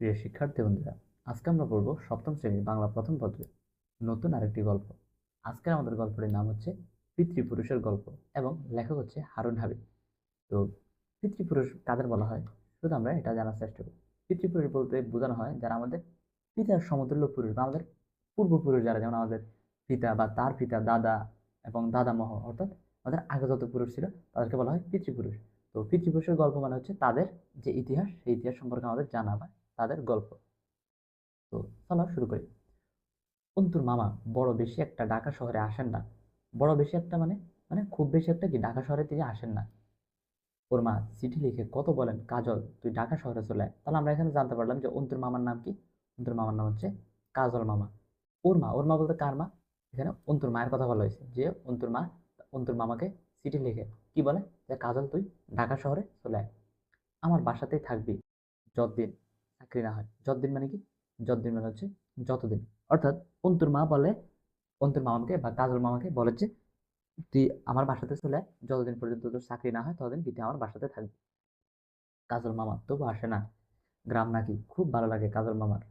প্রিয় শিক্ষার্থী বন্ধুরা, আজকে আমরা পড়ব সপ্তম শ্রেণির বাংলা প্রথম পত্রে নতুন আরেকটি গল্প। আজকের আমাদের গল্পটির নাম হচ্ছে পিতৃপুরুষের গল্প এবং লেখক হচ্ছে হারুন হাবিব। তো পিতৃপুরুষ কাদের বলা হয়? শুধু আমরা এটা জানার চেষ্টা করি। পিতৃপুরুষ বলতে বোঝানো হয় যারা আমাদের পিতার সমতুল্য পুরুষ বা আমাদের পূর্বপুরুষ যারা, যেমন আমাদের পিতা বা তার পিতা, দাদা এবং দাদামহ অর্থাৎ আমাদের আগে যত পুরুষ ছিল, তাদেরকে বলা হয় পিতৃপুরুষ। তো পিতৃপুরুষের গল্প মানে হচ্ছে তাদের যে ইতিহাস, সেই ইতিহাস সম্পর্কে আমাদের জানা বা তাদের গল্প। তো চলো শুরু করি। অন্তুর মামা বড় বেশি একটা ঢাকা শহরে আসেন না। বড় বেশি একটা মানে মানে খুব বেশি একটা কি ঢাকা শহরে তিনি আসেন না। ওর মা চিঠি লিখে কত বলেন, কাজল, তুই ঢাকা শহরে চলে আয়। তাহলে আমরা এখানে জানতে পারলাম যে অন্তুর মামার নাম কি? অন্তুর মামার নাম হচ্ছে কাজল মামা। ওর মা ওর মা বলতে কার মা? এখানে অন্তুর মায়ের কথা বলা হয়েছে যে অন্তুর মা, অন্তুর মামাকে চিঠি লিখে কি বলে? যে, কাজল, তুই ঢাকা শহরে চলে আয়। আমার বাসাতেই থাকবি যতদিন চাকরি না হয়। যতদিন মানে কি? যতদিন মানে হচ্ছে যতদিন। অর্থাৎ অন্তুর মা বলে, অন্তুর মামাকে বা কাজল মামাকে বলে যে, তুই আমার বাসাতে চলে যতদিন পর্যন্ত তোর চাকরি না হয়, ততদিন তুই আমার বাসাতে থাকবি? কাজল মামা তবু আসে না। গ্রাম নাকি? খুব ভালো লাগে কাজল মামার।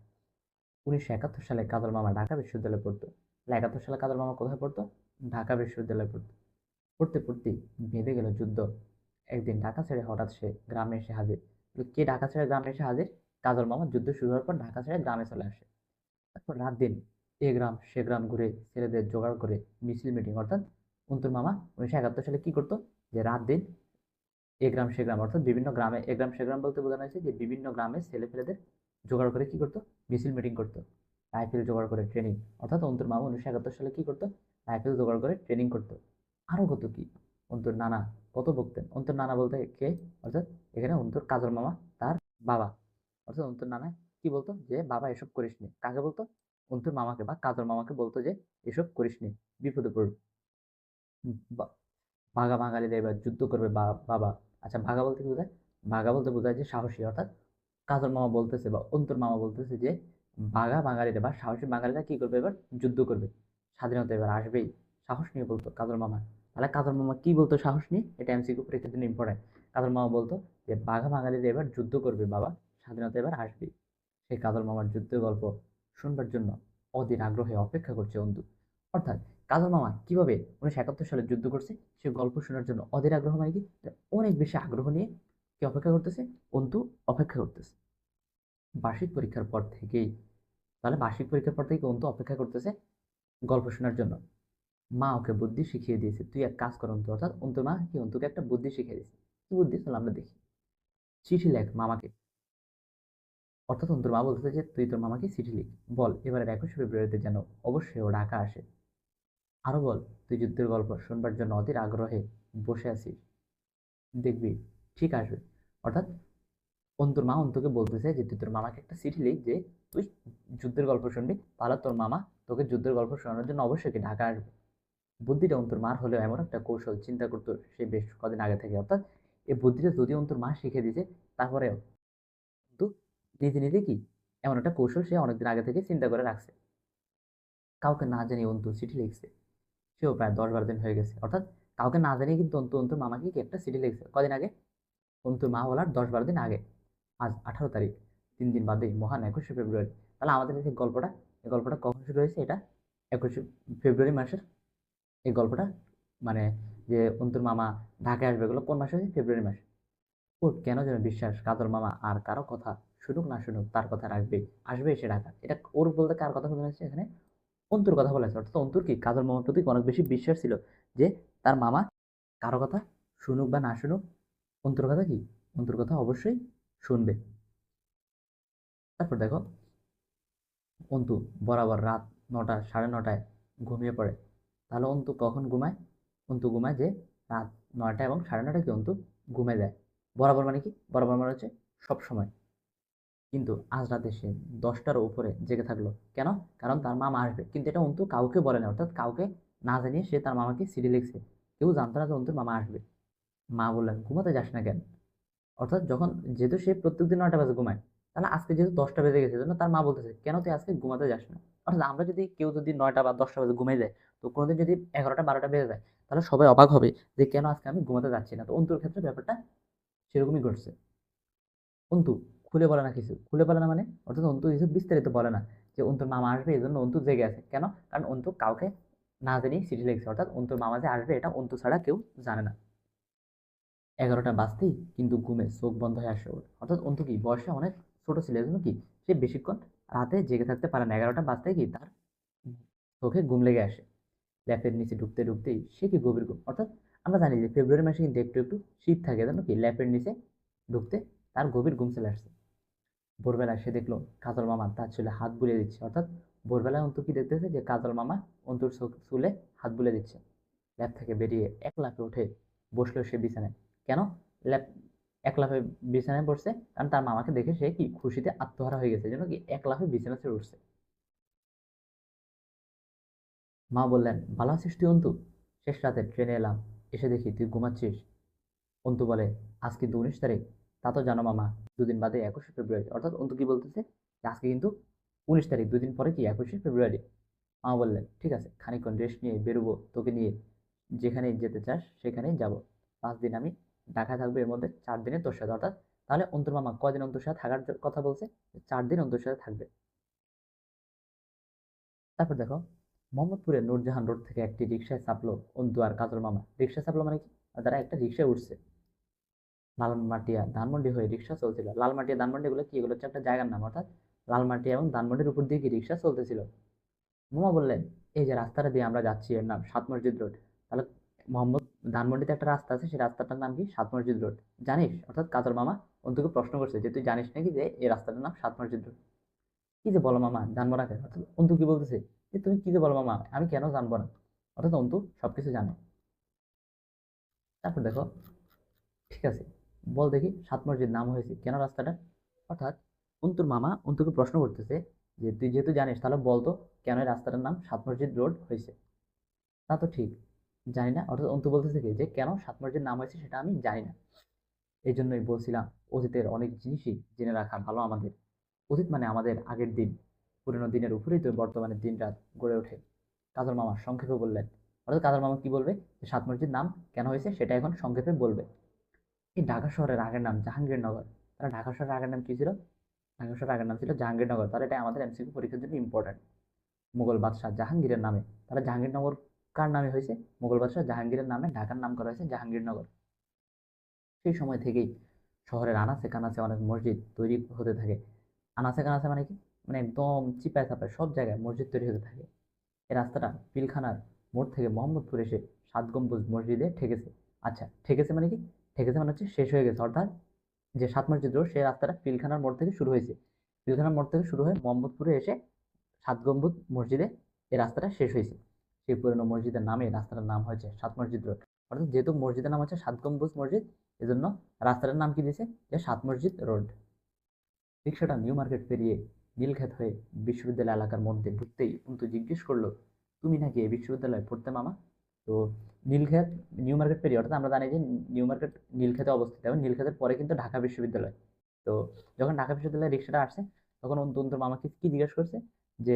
উনিশশো একাত্তর সালে কাজল মামা ঢাকা বিশ্ববিদ্যালয়ে পড়তো। একাত্তর সালে কাজল মামা কোথায় পড়তো? ঢাকা বিশ্ববিদ্যালয়ে পড়তো। পড়তে পড়তে বেঁধে গেল যুদ্ধ। একদিন ঢাকা ছেড়ে হঠাৎ সে গ্রামে এসে হাজির। কে ঢাকা ছেড়ে গ্রামে এসে হাজির? কাজল মামা যুদ্ধ শুরু হওয়ার পর ঢাকা ছেড়ে গ্রামে চলে আসে। তারপর রাত দিন এ গ্রাম, সে গ্রাম ঘুরে ছেলেদের জোগাড় করে মিছিল মিটিং অর্থাৎ অন্তর মামা উনিশশো একাত্তর সালে কি করতো? যে রাত দিন এ গ্রাম, সে গ্রাম অর্থাৎ বিভিন্ন গ্রামে, এ গ্রাম, সে গ্রাম বলতে বোঝানো হয়েছে যে বিভিন্ন গ্রামে ছেলে ফেলেদের জোগাড় করে কি করতো? মিছিল মিটিং করতো। রাইফেল জোগাড় করে ট্রেনিং অর্থাৎ অন্তর মামা উনিশশো একাত্তর সালে কি করতো? রাইফেল জোগাড় করে ট্রেনিং করতো। আরও কত কি? অন্তর নানা কত বকতেন? অন্তর নানা বলতে কে? অর্থাৎ এখানে অন্তর কাজল মামা, তার বাবা। অর্থাৎ অন্তর নানা কি বলতো? যে, বাবা, এসব করিস নি। কাকে বলতো? অন্তর মামাকে বা কাজল মামাকে বলতো যে, এসব করিস নি, বিপদে পড়বে ভাগা বাঙালিরা এবার যুদ্ধ করবে বাবা। আচ্ছা ভাগা বলতে কি বোঝায়? ভাগা বলতে বোঝায় যে, সাহসী। অর্থাৎ কাজল মামা বলতেছে বা অন্তর মামা বলতেছে যে বাঘা বাঙালিরা বা সাহসী বাঙালিরা কি করবে এবার? যুদ্ধ করবে। স্বাধীনতা এবার আসবেই। সাহস নিয়ে বলতো কাজল মামা। তাহলে কাজল মামা কি বলতো সাহস নিয়ে? এটা এমসিকিউ পরীক্ষার জন্য ইম্পর্টেন্ট কাজল মামা বলতো যে বাঘা বাঙালিরা এবার যুদ্ধ করবে বাবা। স্বাধীনতা এবার আসবেই সেই কাজল মামার যুদ্ধের গল্প শুনবার জন্য অধীর আগ্রহে অপেক্ষা করছে অন্তু। অর্থাৎ কাজল মামা কীভাবে উনিশশো একাত্তর সালে যুদ্ধ করছে, সে গল্প শোনার জন্য অধীর আগ্রহ মানে কি অনেক বেশি আগ্রহ নিয়ে কি অপেক্ষা করতেছে? অন্তু অপেক্ষা করতেছে। বার্ষিক পরীক্ষার পর থেকেই, তাহলে বার্ষিক পরীক্ষার পর থেকে অন্তু অপেক্ষা করতেছে গল্প শোনার জন্য। মা ওকে বুদ্ধি শিখিয়ে দিয়েছে, তুই এক কাজ কর অন্তু। অর্থাৎ অন্তুর মা কি অন্তুকে একটা বুদ্ধি শিখিয়ে দিয়েছে। কি বুদ্ধি? চলো আমরা দেখি। চিঠি লেখ মামাকে। অর্থাৎ অন্তুর মা বলতেছে যে, তুই তোর মামাকে চিঠি লিখ। বল এবারের একুশে ফেব্রুয়ারিতে যেন অবশ্যই ও ঢাকা আসে। আরও বল, তুই যুদ্ধের গল্প শুনবার জন্য অধীর আগ্রহে বসে আছিস। দেখবি, ঠিক আসবে। অর্থাৎ অন্তর মা অন্তুকে বলতেছে যে, তুই তোর মামাকে একটা চিঠি লিখ যে, তুই যুদ্ধের গল্প শুনবি, তাহলে তোর মামা তোকে যুদ্ধের গল্প শোনানোর জন্য অবশ্যই কি ঢাকা আসবে। বুদ্ধিটা অন্তর মার হলেও এমন একটা কৌশল চিন্তা করতো সে বেশ কদিন আগে থেকে। অর্থাৎ এই বুদ্ধিটা যদি অন্তর মা শিখে দিয়েছে তারপরেও নিজে নিজে কি? এমন একটা কৌশল সে অনেকদিন আগে থেকে চিন্তা করে রাখছে। কাউকে না জানিয়ে অন্তু চিঠি লিখছে। সেও প্রায় দশ বারো দিন হয়ে গেছে। অর্থাৎ কাউকে না জানিয়ে কিন্তু অন্তু অন্তুর মামাকে কি একটা চিঠি লিখছে? কদিন আগে? অন্তুর মা বলার দশ বারো দিন আগে। আজ আঠারো তারিখ। তিন দিন বাদেই মহান একুশে ফেব্রুয়ারি। তাহলে আমাদের এই গল্পটা এই গল্পটা কখন শুরু হয়েছে এটা? একুশে ফেব্রুয়ারি মাসের। এই গল্পটা মানে যে অন্তুর মামা ঢাকায় আসবে এগুলো কোন মাসে হয়েছে? ফেব্রুয়ারি মাসে। ওর কেন যেন বিশ্বাস কাজল মামা আর কারও কথা শুনুক, না শুনুক, তার কথা রাখবে, আসবে এসে ঢাকা এটা ওর বলতে কার কথা বলা হয়েছে এখানে? অন্তুর কথা বলা হয়েছে অর্থাৎ অন্তুর কি? কাজল মামার প্রতি অনেক বেশি বিশ্বাস ছিল যে তার মামা কারও কথা শুনুক বা না শুনুক, অন্তুর কথা কি? অন্তুর কথা অবশ্যই শুনবে। তারপর দেখো, অন্তু বরাবর রাত নটা, সাড়ে নটায় ঘুমিয়ে পড়ে। তাহলে অন্তু কখন ঘুমায়? অন্তু ঘুমায় যে রাত নয়টা এবং সাড়ে নটায় কি অন্তু ঘুমিয়ে যায় বরাবর মানে কি? বরাবর মানে হচ্ছে সব সময় কিন্তু আজ রাতে সে দশটার উপরে জেগে থাকল। কেন? কারণ তার মামা আসবে। কিন্তু এটা অন্তু কাউকে বলে না, অর্থাৎ কাউকে না জানিয়ে সে তার মামাকে সিডি লিখছে কেউ জানতো না যে অন্তুর মামা আসবে। মা বললেন, ঘুমাতে যাস না কেন? অর্থাৎ যখন যেহেতু সে প্রত্যেকদিন নয়টা বাজে ঘুমায়, তাহলে আজকে যেহেতু দশটা বেজে গেছে জন্য তার মা বলতেছে, কেন তুই আজকে ঘুমাতে যাস না? অর্থাৎ আমরা যদি কেউ যদি নয়টা বা দশটা বাজে ঘুমিয়ে যায়, তো কোনোদিন যদি এগারোটা, বারোটা বেজে যায়, তাহলে সবাই অবাক হবে যে কেন আজকে আমি ঘুমাতে যাচ্ছি না? তো অন্তুর ক্ষেত্রে ব্যাপারটা সেরকমই ঘটছে। অন্তু খুলে বলে না কিছু। খুলে বলে না মানে? অর্থাৎ অন্তু কিছু বিস্তারিত বলে না যে অন্তুর মামা আসবে এই জন্য অন্তু জেগে আছে। কেন? কারণ অন্তু কাউকে না জেনেই চিঠি লিখছে। অর্থাৎ অন্তুর মামা যে আসবে এটা অন্তু ছাড়া কেউ জানে না। এগারোটা বাজতেই কিন্তু ঘুমে চোখ বন্ধ হয়ে আসে ওর। অর্থাৎ অন্তু কি বয়সে অনেক ছোট ছিল এজন্য কি সে বেশিক্ষণ রাতে জেগে থাকতে পারে না। এগারোটা বাজতেই কি তার চোখে ঘুম লেগে আসে। ল্যাপের নিচে ঢুকতে ঢুকতেই সে কি গভীর ঘুম? অর্থাৎ আমরা জানি যে ফেব্রুয়ারি মাসে কিন্তু একটু একটু শীত থাকে। জানো কি ল্যাপের নিচে ঢুকতে তার গভীর ঘুম চলে আসছে ভোরবেলায় সে দেখল কাজল মামা তার চুলে হাত বুলিয়ে দিচ্ছে। অর্থাৎ ভোরবেলায় অন্তু কি দেখতেছে যে কাজল মামা অন্তুর চুলে হাত বুলিয়ে দিচ্ছে। ল্যাব থেকে বেরিয়ে এক লাফে উঠে বসল সে বিছানায়। কেন? ল্যাব এক লাফে বিছানায় বসছে কারণ তার মামাকে দেখে সে কি খুশিতে আত্মহারা হয়ে গেছে, যেন কি এক লাফে বিছানা ছেড়ে উঠছে। মা বললেন, ভালো আছিস তুই অন্তু? শেষ রাতে ট্রেনে এলাম, এসে দেখি তুই ঘুমাচ্ছিস। অন্তু বলে, আজ কিন্তু উনিশ তারিখ? তা তো জানো মামা দুদিন বাদে একুশে ফেব্রুয়ারি। অর্থাৎ অন্তু কি বলতেছে? আজকে কিন্তু উনিশ তারিখ, দুদিন পরে কি একুশে ফেব্রুয়ারি? মা বললেন, ঠিক আছে, খানিকক্ষণ রেস্ট নিয়ে বেরোবো, তোকে নিয়ে যেখানেই যেতে চাস, সেখানেই যাব। পাঁচ দিন আমি ঢাকায় থাকব, এর মধ্যে চার দিনে তোর সাথে। অর্থাৎ তাহলে অন্তর মামা কদিন অন্তর সাথে থাকার কথা বলছে? চার দিন অন্তর সাথে থাকবে। তারপর দেখো, মোহাম্মদপুরের নূরজাহান রোড থেকে একটি রিক্সায় চাপলো অন্তু আর কাজল মামা। রিক্সা চাপলো মানে কি? তারা একটা রিক্সায় উঠছে। লালমাটিয়া ধানমন্ডি হয়ে রিক্সা চলছিল। লালমাটিয়া ধানমন্ডি এগুলো কি? এগুলো হচ্ছে একটা জায়গার নাম, অর্থাৎ লালমাটিয়া এবং ধানমন্ডির উপর দিয়ে কি রিক্সা চলতেছিল। মামা বললেন, এই যে রাস্তাটা দিয়ে আমরা যাচ্ছি, এর নাম সাত মসজিদ রোড। তাহলে মোহাম্মদ ধানমন্ডিতে একটা রাস্তা আছে, সেই রাস্তাটার নাম কি? সাত মসজিদ রোড। জানিস? অর্থাৎ কাজল মামা অন্তুকে প্রশ্ন করছে যে, তুই জানিস নাকি যে, এই রাস্তাটার নাম সাত মসজিদ রোড? কি যে বলো মামা, জানব না কেন? অর্থাৎ অন্তু কি বলতেছে? যে, তুমি কি যে বলো মামা, আমি কেন জানব না? অর্থাৎ অন্তু সবকিছু জানে। তারপর দেখো, ঠিক আছে বল দেখি, সাত মসজিদ নাম হয়েছে, কেন রাস্তাটা? অর্থাৎ অন্তুর মামা অন্তুকে প্রশ্ন করতেছে যে, তুই যেহেতু জানিস, তাহলে বল তো, কেন এই রাস্তাটার নাম সাত মসজিদ রোড হয়েছে? তা তো ঠিক, জানি না। অর্থাৎ অন্তু বলতেছে কি, যে, কেন সাত মসজিদ নাম হয়েছে সেটা আমি জানি না। এই জন্যই বলছিলাম, অতীতের অনেক জিনিসই জেনে রাখা ভালো আমাদের। অতীত মানে আমাদের আগের দিন, পুরনো দিনের উপরেই তো বর্তমানে দিন রাত গড়ে ওঠে। কাজল মামা সংক্ষেপে বললেন। অর্থাৎ কাজল মামা কি বলবে? সাত মসজিদ নাম কেন হয়েছে সেটা এখন সংক্ষেপে বলবে। এই ঢাকা শহরের আগের নাম জাহাঙ্গীরনগর। তাহলে ঢাকা শহরের আগের নাম কি ছিল? ঢাকা শহরের আগের নাম ছিল জাহাঙ্গীরনগর। তাহলে এটা আমাদের এমসিকিউ পরীক্ষার জন্য ইম্পর্টেন্ট মুঘল বাদশাহ জাহাঙ্গীরের নামে। তাহলে জাহাঙ্গীরনগর কার নামে হয়েছে? মুঘল বাদশাহ জাহাঙ্গীরের নামে ঢাকার নাম করা হয়েছে জাহাঙ্গীরনগর। সেই সময় থেকেই শহরের আনাচে কানাচে অনেক মসজিদ তৈরি হতে থাকে। আনাচে কানাচে মানে কি? মানে একদম চিপায় চাপায় সব জায়গায় মসজিদ তৈরি হতে থাকে। এই রাস্তাটা পিলখানার মোড় থেকে মোহাম্মদপুর এসে সাত গম্বুজ মসজিদে ঠেকেছে। আচ্ছা ঠেকেছে মানে কি? ঠেকেছে মানে হচ্ছে, শেষ হয়ে গেছে। অর্থাৎ যে সাত মসজিদ রোড সেই রাস্তাটা পিলখানার মোড় থেকে শুরু হয়েছে। পিলখানার মোড় থেকে শুরু হয়ে মোহাম্মদপুরে এসে সাত গম্বুজ মসজিদে এই রাস্তাটা শেষ হয়েছে। সেই পুরনো মসজিদের নামে রাস্তাটার নাম হয়েছে সাত মসজিদ রোড অর্থাৎ যেহেতু মসজিদের নাম হচ্ছে সাত গম্বুজ মসজিদ, এজন্য রাস্তাটার নাম কি দিয়েছে? যে সাত মসজিদ রোড। রিক্সাটা নিউ মার্কেট পেরিয়ে নীলক্ষেত হয়ে বিশ্ববিদ্যালয় এলাকার মধ্যে ঢুকতেই অন্তু জিজ্ঞেস করল, তুমি নাকি এই বিশ্ববিদ্যালয়ে পড়তে মামা? তো নীলক্ষেত নিউ মার্কেট পেরিয়ে অর্থাৎ আমরা জানি যে নিউ মার্কেট নীলক্ষেতে অবস্থিত এবং নীলক্ষেতের পরে কিন্তু ঢাকা বিশ্ববিদ্যালয়। তো যখন ঢাকা বিশ্ববিদ্যালয়ে রিক্সাটা আসছে তখন অন্তু অন্তুর মামাকে কি জিজ্ঞেস করছে? যে,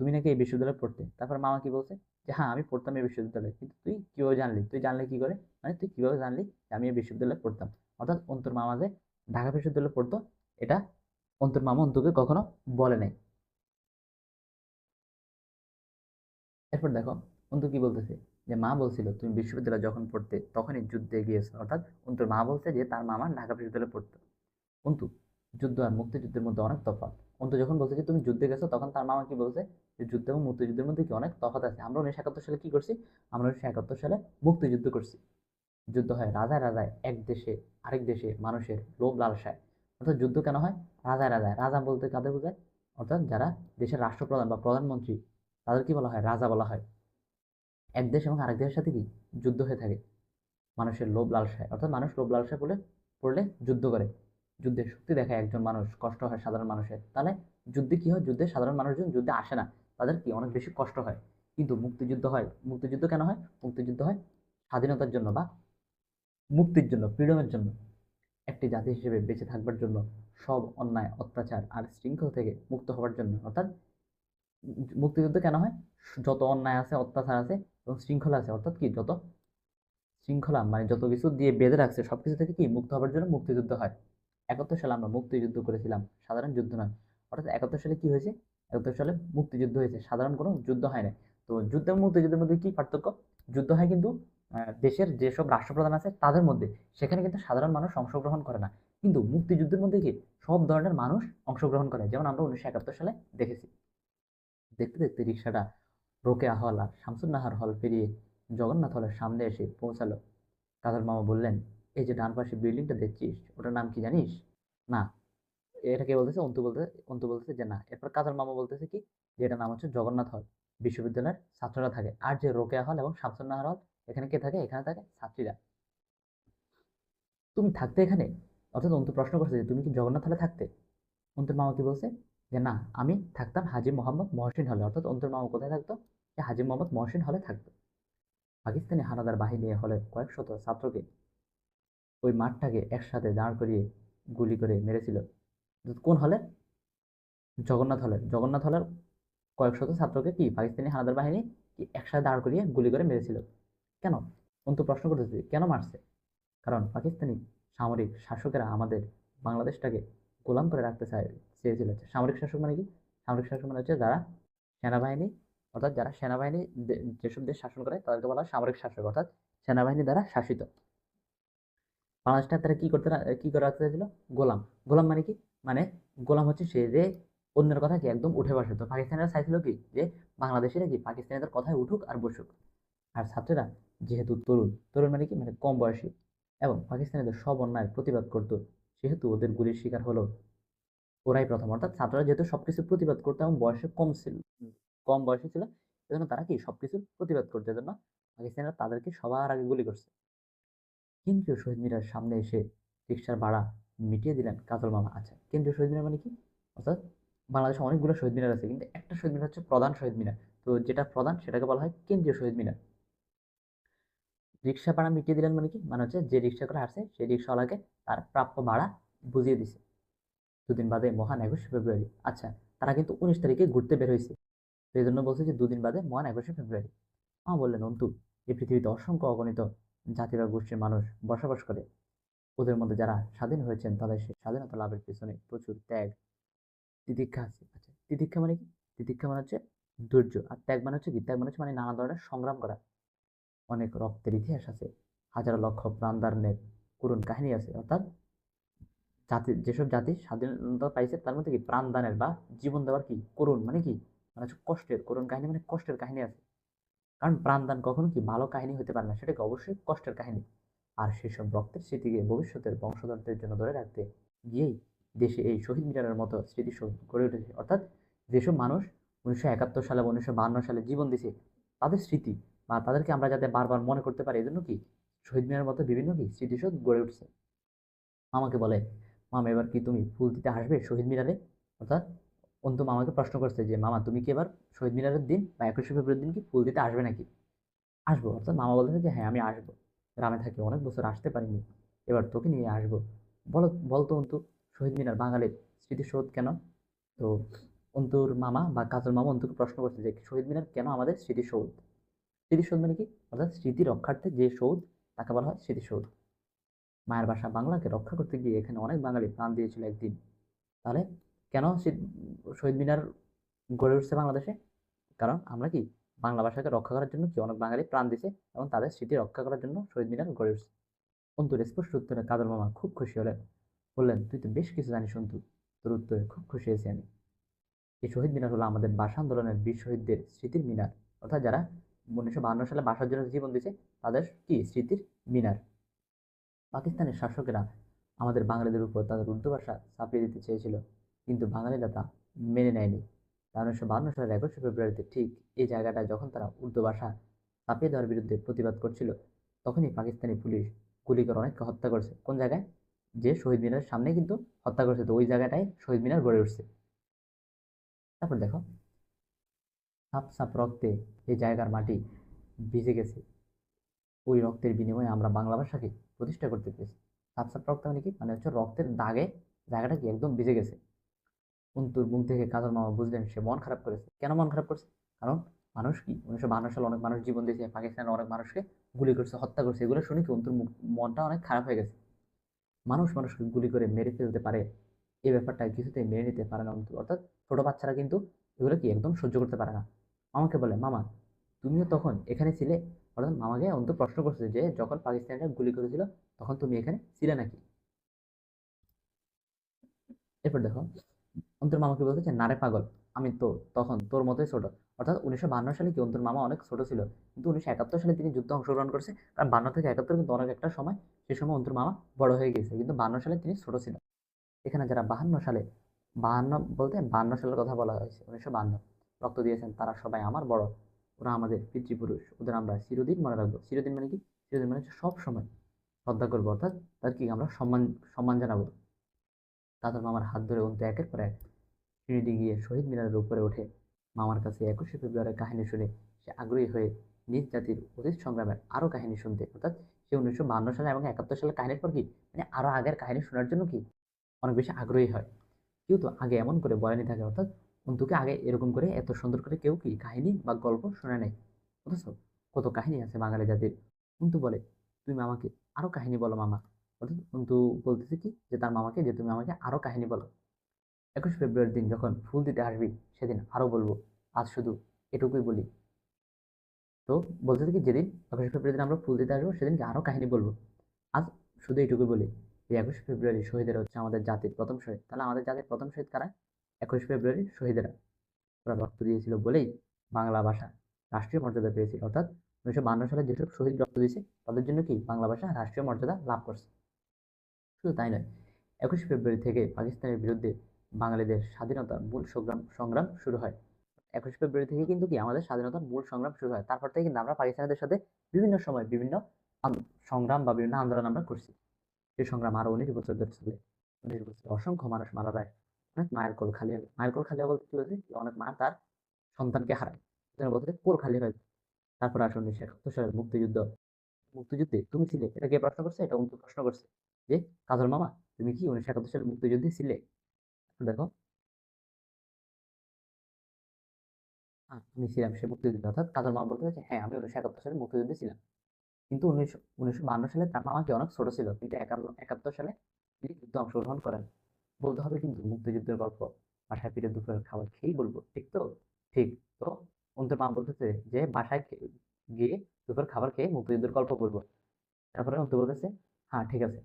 তুমি নাকি এই বিশ্ববিদ্যালয়ে পড়তে? তারপর মামা কি বলছে? যে হ্যাঁ আমি পড়তাম এই বিশ্ববিদ্যালয়ে, কিন্তু তুই কীভাবে জানলি? তুই জানলে কি করে? মানে তুই কীভাবে জানলি যে আমি এই বিশ্ববিদ্যালয়ে পড়তাম? অর্থাৎ অন্তর মামা যে ঢাকা বিশ্ববিদ্যালয়ে পড়তো, এটা অন্তর মামা অন্তুকে কখনো বলে নাই। এরপর দেখো, অন্তু কি বলতেছে? যে মা বলছিল, তুমি বিশ্ববিদ্যালয়ে যখন পড়তে তখনই যুদ্ধে গিয়েছো। অর্থাৎ অন্তুর মা বলছে যে তার মামা ঢাকা বিশ্ববিদ্যালয়ে পড়তো। অন্তু, যুদ্ধ আর মুক্তিযুদ্ধের মধ্যে অনেক তফাৎ। অন্তু যখন বলছে যে, তুমি যুদ্ধে গেছো? তখন তার মামা কি বলছে? যে, যুদ্ধ এবং মুক্তিযুদ্ধের মধ্যে কি অনেক তফাৎ আছে? আমরা উনিশশো একাত্তর সালে কি করছি? আমরা উনিশশো একাত্তর সালে মুক্তিযুদ্ধ করছি। যুদ্ধ হয় রাজায় রাজায়, এক দেশে আরেক দেশে মানুষের লোভ লালসায়। অর্থাৎ যুদ্ধ কেন হয়? রাজায় রাজায়। রাজা বলতে কাদের বোঝায়? অর্থাৎ যারা দেশের রাষ্ট্রপ্রধান বা প্রধানমন্ত্রী, তাদের কি বলা হয়? রাজা বলা হয়। এক দেশ এবং আরেক দেশের সাথে কি যুদ্ধ হয়ে থাকে? মানুষের লোভ লালসায়। অর্থাৎ মানুষ লোভ লালসায় পড়লে পড়লে যুদ্ধ করে। যুদ্ধের শক্তি দেখায় একজন মানুষ, কষ্ট হয় সাধারণ মানুষের। তাহলে যুদ্ধে কি হয়? যুদ্ধে সাধারণ মানুষজন যুদ্ধে আসে না। তাদের কি অনেক বেশি কষ্ট হয়? কিন্তু মুক্তিযুদ্ধ হয়, মুক্তিযুদ্ধ কেন হয়? মুক্তিযুদ্ধ হয় স্বাধীনতার জন্য বা মুক্তির জন্য, ফ্রিডমের জন্য। একটি জাতি হিসেবে বেঁচে থাকবার জন্য, সব অন্যায়, অত্যাচার আর শৃঙ্খল থেকে মুক্ত হওয়ার জন্য। অর্থাৎ মুক্তিযুদ্ধ কেন হয়? যত অন্যায় আছে, অত্যাচার আছে এবং শৃঙ্খলা আছে, অর্থাৎ কি যত শৃঙ্খলা মানে যত কিছু দিয়ে বেঁধে রাখছে সব কিছু থেকে কি মুক্ত হওয়ার জন্য মুক্তিযুদ্ধ হয়? একাত্তর সালে আমরা মুক্তিযুদ্ধ করেছিলাম, সাধারণ যুদ্ধ নয়। অর্থাৎ একাত্তর সালে কি হয়েছে? একাত্তর সালে মুক্তিযুদ্ধ হয়েছে, সাধারণ কোনো যুদ্ধ হয় না তো যুদ্ধ এবং মুক্তিযুদ্ধের মধ্যে কি পার্থক্য? যুদ্ধ হয় কিন্তু দেশের যেসব রাষ্ট্রপ্রধান আছে, তাদের মধ্যে। সেখানে কিন্তু সাধারণ মানুষ অংশগ্রহণ করে না। কিন্তু মুক্তিযুদ্ধের মধ্যে কি সব ধরনের মানুষ অংশগ্রহণ করে? যেমন আমরা উনিশশো একাত্তর সালে দেখেছি। দেখতে দেখতে রিক্সাটা রোকেয়া হল আর শামসুন্নাহার হল পেরিয়ে জগন্নাথ হলের সামনে এসে পৌঁছালো। কাজল মামা বললেন, এই যে ডান পাশে বিল্ডিংটা দেখছিস, ওটার নাম কি জানিস? না। এটা কে বলতেছে? অন্তু বলতে অন্তু বলতেছে যে না। এরপর কাজল মামা বলতেছে কি, যে এটার নাম হচ্ছে জগন্নাথ হল। বিশ্ববিদ্যালয়ের ছাত্ররা থাকে। আর যে রোকেয়া হল এবং শামসুন্নাহার হল, এখানে কে থাকে? এখানে থাকে ছাত্রীরা। তুমি থাকতে এখানে? অর্থাৎ অন্তু প্রশ্ন করছে যে, তুমি কি জগন্নাথ হলে থাকতে? অন্তুর মামা কি বলছে? যে না, আমি থাকতাম হাজি মোহাম্মদ মহসিন হলে। অর্থাৎ অন্তুর মামা কোথায় থাকতো? যে হাজি মোহাম্মদ মহসিন হলে থাকতো। পাকিস্তানি হানাদার বাহিনী হলে কয়েক শত ছাত্রকে ওই মাঠটাকে একসাথে দাঁড় করিয়ে গুলি করে মেরেছিল। কোন হলে? জগন্নাথ হলের জগন্নাথ হলের কয়েক শত ছাত্রকে কি পাকিস্তানি হানাদার বাহিনী কি একসাথে দাঁড় করিয়ে গুলি করে মেরেছিল? কেন? অন্তু প্রশ্ন করতেছে, কেন মারছে? কারণ পাকিস্তানি সামরিক শাসকেরা আমাদের বাংলাদেশটাকে গোলাম করে রাখতে চায় চেয়েছিল সামরিক শাসক মানে কি? সামরিক শাসক মানে হচ্ছে যারা সেনাবাহিনী, অর্থাৎ যারা সেনাবাহিনী যেসব দেশ শাসন করে তাদেরকে বলা হয় সামরিক শাসক, অর্থাৎ সেনাবাহিনী দ্বারা শাসিত। বাংলাদেশটা তারা কি করতে, কি করে রাখতে চাইছিল? গোলাম। গোলাম মানে কি? মানে গোলাম হচ্ছে সে যে অন্যের কথা কি একদম উঠে বসে। তো পাকিস্তানিরা চাইছিল কি? যে বাংলাদেশিরা কি পাকিস্তানিদের কথায় উঠুক আর বসুক। আর ছাত্ররা যেহেতু তরুণ তরুণ মানে কি? মানে কম বয়সী। এবং পাকিস্তানিদের সব অন্যায়ের প্রতিবাদ করতো, সেহেতু ওদের গুলির শিকার হলো ওরাই প্রথম। অর্থাৎ ছাত্ররা যেহেতু সবকিছু প্রতিবাদ করতো এবং বয়সে কম ছিল কম বয়সে ছিল এজন্য তারা কি সবকিছুর প্রতিবাদ করতো এজন্য পাকিস্তানিরা তাদেরকে সবার আগে গুলি করছে। কেন্দ্রীয় শহীদ মিনার সামনে এসে রিক্সার ভাড়া মিটিয়ে দিলেন কাজল মামা। আচ্ছা কেন্দ্রীয় শহীদ মিনার মানে কি? অর্থাৎ বাংলাদেশে অনেকগুলো শহীদ মিনার আছে কিন্তু একটা শহীদ মিনার হচ্ছে প্রধান শহীদ মিনার। তো যেটা প্রধান সেটাকে বলা হয় কেন্দ্রীয় শহীদ মিনার। রিক্সা ভাড়া মিটিয়ে দিলেন মানে কি? মানে হচ্ছে যে রিক্সা করে আসছে সেই রিক্সাওয়ালাকে তার প্রাপ্য ভাড়া বুঝিয়ে দিছে। দুদিন বাদে মহান একুশে ফেব্রুয়ারি। আচ্ছা তারা কিন্তু উনিশ তারিখে ঘুরতে বের হয়েছে। এই জন্য বলছে যে দুদিন বাদে মহান একুশে ফেব্রুয়ারি। মা বললেন, অন্তু, এই পৃথিবীতে অসংখ্য অগণিত জাতি বা গোষ্ঠীর মানুষ বসবাস করে। ওদের মধ্যে যারা স্বাধীন হয়েছেন, তাদের সেই স্বাধীনতা লাভের পেছনে প্রচুর ত্যাগ, তিতিক্ষা আছে। আচ্ছা তিতিক্ষা মানে কি? তিতিক্ষা মানে হচ্ছে ধৈর্য। আর ত্যাগ মানে হচ্ছে কি? ত্যাগ মানে হচ্ছে মানে নানা ধরনের সংগ্রাম করা। অনেক রক্তের ইতিহাস আছে। হাজার লক্ষ প্রাণদানের করুণ কাহিনী আছে। অর্থাৎ জাতি, যেসব জাতি স্বাধীনতা পাইছে তার মধ্যে কি প্রাণদানের বা জীবন দেওয়ার কি করুণ মানে কি? মানে কষ্টের, করুণ কাহিনী মানে কষ্টের কাহিনী আছে। কারণ প্রাণদান কখনো কি ভালো কাহিনী হতে পারে না, সেটাকে অবশ্যই কষ্টের কাহিনী। আর সেসব রক্তের স্মৃতিকে ভবিষ্যতের বংশধরদের জন্য ধরে রাখতে গিয়েই দেশে এই শহীদ মিনারের মতো স্মৃতিসৌধ গড়ে উঠেছে। অর্থাৎ যেসব মানুষ উনিশশো একাত্তর সালে বা উনিশশো বাহান্ন সালে জীবন দিয়েছে তাদের স্মৃতি বা তাদেরকে আমরা যাতে বারবার মনে করতে পারি, এজন্য কি শহীদ মিনারের মতো বিভিন্ন কি স্মৃতিসৌধ গড়ে উঠছে। আমাকে বলে মামা, এবার কি তুমি ফুল দিতে আসবে শহীদ মিনারে? অর্থাৎ অন্তু মামাকে প্রশ্ন করছে যে, মামা, তুমি কি এবার শহীদ মিনারের দিন বা একুশে ফেব্রুয়ারির দিন কি ফুল দিতে আসবে নাকি? আসব। অর্থাৎ মামা বলতেছে যে হ্যাঁ আমি আসব। গ্রামে থাকি, অনেক বছর আসতে পারিনি। এবার তোকে নিয়ে আসব। বলো বলতো অন্তু, শহীদ মিনার বাঙালির স্মৃতিসৌধ কেন? তো অন্তুর মামা বা কাজল মামা অন্তুকে প্রশ্ন করছে যে, শহীদ মিনার কেন আমাদের স্মৃতিসৌধ স্মৃতিসৌধ মানে কি? অর্থাৎ স্মৃতি রক্ষার্থে যে সৌধ তাকে বলা হয় স্মৃতিসৌধ মায়ের ভাষা বাংলাকে রক্ষা করতে গিয়ে এখানে অনেক বাঙালি প্রাণ দিয়েছিল একদিন। তাহলে কেন শহীদ- মিনার গড়ে উঠছে বাংলাদেশে? কারণ আমরা কি বাংলা ভাষাকে রক্ষা করার জন্য কি অনেক বাঙালি প্রাণ দিছে এবং তাদের স্মৃতি রক্ষা করার জন্য শহীদ মিনার গড়ে উঠছে? অন্তুর স্পষ্ট উত্তরে কাদর মামা খুব খুশি হলেন। বললেন, তুই তো বেশ কিছু জানিস অন্তু তোর উত্তরে খুব খুশি হয়েছি আমি। এই শহীদ মিনার হলো আমাদের ভাষা আন্দোলনের বীর শহীদদের স্মৃতির মিনার। অর্থাৎ যারা উনিশশো বাহান্ন সালে ভাষার জন্য জীবন দিয়েছে, তাদের কি স্মৃতির মিনার? পাকিস্তানের শাসকেরা আমাদের বাঙালিদের উপর তাদের উর্দু ভাষা চাপিয়ে দিতে চেয়েছিল, কিন্তু বাঙালিরা তা মেনে নেয়নি। তারা উনিশশো বান্ন সালের একুশে ফেব্রুয়ারিতে ঠিক এই জায়গাটায় যখন তারা উর্দু ভাষা চাপিয়ে দেওয়ার বিরুদ্ধে প্রতিবাদ করছিল, তখনই পাকিস্তানি পুলিশ গুলি করে অনেককে হত্যা করেছে। কোন জায়গায়? যে শহীদ মিনারের সামনে কিন্তু হত্যা করেছে, তো ওই জায়গাটায় শহীদ মিনার গড়ে উঠছে। তারপর দেখো সাপ সাপ রক্তে এই জায়গার মাটি ভিজে গেছে। ওই রক্তের বিনিময়ে আমরা বাংলা ভাষাকে প্রতিষ্ঠা করতে পেরেছি। সাপ সাপ রক্ত মানে কি? মানে হচ্ছে রক্তের দাগে জায়গাটা কি একদম ভিজে গেছে। অন্তুর মুখ থেকে কাজল মামা বুঝলেন, সে মন খারাপ করেছে। কেন মন খারাপ করছে? কারণ মানুষ কি? উনিশশো বাহান্ন সালে অনেক মানুষ জীবন দিয়েছে, পাকিস্তানের অনেক মানুষকে গুলি করছে, হত্যা করছে। এগুলো শুনে কি অন্তুর মনটা অনেক খারাপ হয়ে গেছে? মানুষ মানুষকে গুলি করে মেরে ফেলতে পারে এই ব্যাপারটা কিছুতেই মেনে নিতে পারে না অন্তু অর্থাৎ ছোট বাচ্চারা কিন্তু এগুলো কি একদম সহ্য করতে পারে না। মামাকে বলে, মামা, তুমিও তখন এখানে ছিলে অর্থাৎ মামাকে অন্ত প্রশ্ন করছে যে, যখন পাকিস্তানিরা গুলি করেছিল, তখন তুমি এখানে ছিলে নাকি? এরপর দেখো, অন্তর মামাকে বলতেছে নারে পাগল, আমি তো তখন তোর মতোই ছোট। অর্থাৎ উনিশশো সালে কি অন্তর মামা অনেক ছোট ছিল? কিন্তু উনিশশো একাত্তর সালে তিনি যুদ্ধে অংশগ্রহণ করছে। কারণ বান্ন থেকে একাত্তর কিন্তু অনেক একটা সময়, সে সময় অন্তর মামা বড় হয়ে গেছে কিন্তু বান্ন সালে তিনি ছোট ছিল এখানে যারা বাহান্ন সালে, বাহান্ন বলতে বান্ন সালের কথা বলা হয়েছে, উনিশশো রক্ত দিয়েছেন, তারা সবাই আমার বড়। ওরা আমাদের পিতৃপুরুষ, ওদের আমরা চিরদিন মনে রাখব। চিরদিন মানে কি? চিরদিন মানে হচ্ছে সব সময় শ্রদ্ধা করব, অর্থাৎ তার কি আমরা সম্মান সম্মান জানাব। তাদের মামার হাত ধরে অন্ত একের পর এক সিঁড়ি গিয়ে শহীদ মিনারের উপরে ওঠে মামার কাছে একুশে ফেব্রুয়ারির কাহিনী শুনে সে আগ্রহী হয়ে নিজ জাতির অতীত সংগ্রামের আরও কাহিনী শুনতে। অর্থাৎ সে উনিশশো বান্ন সালে এবং একাত্তর সালের কাহিনীর পর কি? মানে আরও আগের কাহিনী শোনার জন্য কি? অনেক বেশি আগ্রহী হয়। কেউ তো আগে এমন করে বলেনি থাকে, অর্থাৎ অন্তুকে আগে এরকম করে এত সুন্দর করে কেউ কি কাহিনী বা গল্প শোনে নাই অথচ কত কাহিনী আছে বাঙালি জাতির? অন্তু বলে, তুমি আমাকে আরও কাহিনী বলো মামা। অর্থাৎ অন্তু বলতেছে কি যে তার মামাকে, যে তুমি আমাকে আরও কাহিনী বলো। একুশ ফেব্রুয়ারির দিন যখন ফুল দিতে আসবি, সেদিন আরও বলব, আজ শুধু এটুকুই বলি। তো বলতেছে কি, যেদিন একুশ ফেব্রুয়ারি দিন আমরা ফুল দিতে আসব, সেদিন কি আরও কাহিনী বলব? আজ শুধু এটুকুই বলি। এই একুশ ফেব্রুয়ারি শহীদের হচ্ছে আমাদের জাতির প্রথম শহীদ। তাহলে আমাদের জাতির প্রথম শহীদ কারা? একুশ ফেব্রুয়ারি শহীদেরা। ওরা রক্ত দিয়েছিল বলেই বাংলা ভাষা রাষ্ট্রীয় মর্যাদা পেয়েছিল অর্থাৎ উনিশশো বান্ন সালে যেসব শহীদ রক্ত দিয়েছে, তাদের জন্য কি বাংলা ভাষা রাষ্ট্রীয় মর্যাদা লাভ করছে? শুধু তাই নয়, একুশ ফেব্রুয়ারি থেকে পাকিস্তানের বিরুদ্ধে বাঙালিদের স্বাধীনতার মূল সংগ্রাম সংগ্রাম শুরু হয়। একুশ ফেব্রুয়ারি থেকে কিন্তু কি আমাদের স্বাধীনতার মূল সংগ্রাম শুরু হয়। তারপর থেকে কিন্তু আমরা পাকিস্তানিদের সাথে বিভিন্ন সময় বিভিন্ন সংগ্রাম বা বিভিন্ন আন্দোলন আমরা করছি। সেই সংগ্রাম আরও উনিশ বছর ধরে চলে। উনিশ বছর অসংখ্য মানুষ মারা যায়। মায়ের কোল খালি হবে। মায়ের কোল খালি বলতে কি বলছে অনেক মা তার সন্তানকে হারায়। বলতে কোল খালি হয় তারপর আসে উনিশশো একাত্তর সালের মুক্তিযুদ্ধ, মুক্তিযুদ্ধে তুমি ছিলে? এটা কে প্রশ্ন করছে? এটা অন্তু প্রশ্ন করছে। যে কাজল মামা, তুমি কি উনিশশো একাত্তর সালের মুক্তিযুদ্ধে ছিলে? দেখো। আমি ছিলাম সে মুক্তিযুদ্ধে। অর্থাৎ কাজল মামা বলতে চাইছে হ্যাঁ আমি উনিশশো একাত্তর সালে মুক্তিযুদ্ধে ছিলাম। কিন্তু উনিশশো উনিশশো বান্ন সালে তার মামা কি অনেক ছোট ছিল। কিন্তু একান্ন- একাত্তর সালে তিনি যুদ্ধে অংশগ্রহণ করেন। বলতে হবে কিন্তু মুক্তিযুদ্ধের গল্প। বাসায় ফিরে দুপুরের খাবার খেয়েই বলব, ঠিক তো? ঠিক তো? অন্তর মা বলতেছে যে, বাসায় গিয়ে দুপুর খাবার খেয়ে মুক্তিযুদ্ধের গল্প বলব তারপরে অন্ত বলতেছে হ্যাঁ ঠিক আছে।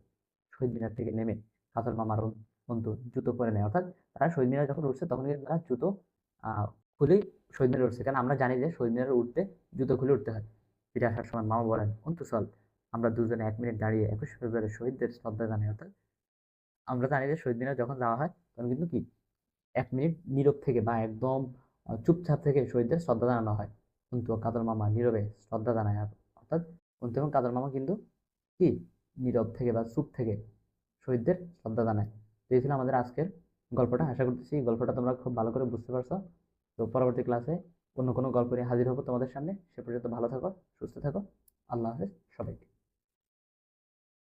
শহীদ মিনার থেকে নেমে কাতর মামার অন- অন্তু জুতো পরে নেয়। অর্থাৎ তারা শহীদ মিনার যখন উঠছে, তখন কিন্তু তারা জুতো খুলেই শহীদ মিনারে উঠছে। কারণ আমরা জানি যে, শহীদ মিনারে উঠতে জুতো খুলে উঠতে হয়। ফিরে আসার সময় মামা বলেন, অন্তু চল, আমরা দুজনে এক মিনিট দাঁড়িয়ে একুশ ফেব্রুয়ারি শহীদদের শ্রদ্ধা জানাই। অর্থাৎ আমরা জানি যে শহীদ মিনার যখন যাওয়া হয়, তখন কিন্তু কি? এক মিনিট নীরব থেকে বা একদম চুপচাপ থেকে শহীদদের শ্রদ্ধা জানানো হয়। কিন্তু কাদর মামা নীরবে শ্রদ্ধা জানায় অর্থাৎ কিন্তু এবং কাদর মামা কিন্তু কি? নীরব থেকে বা চুপ থেকে শহীদদের শ্রদ্ধা জানায়। এই ছিল আমাদের আজকের গল্পটা। আশা করতেছি গল্পটা তোমরা খুব ভালো করে বুঝতে পারছ। তো পরবর্তী ক্লাসে অন্য কোনো গল্প নিয়ে হাজির হব তোমাদের সামনে। সে পর্যন্ত ভালো থাকো, সুস্থ থাকো। আল্লাহ হাফেজ সবাইকে।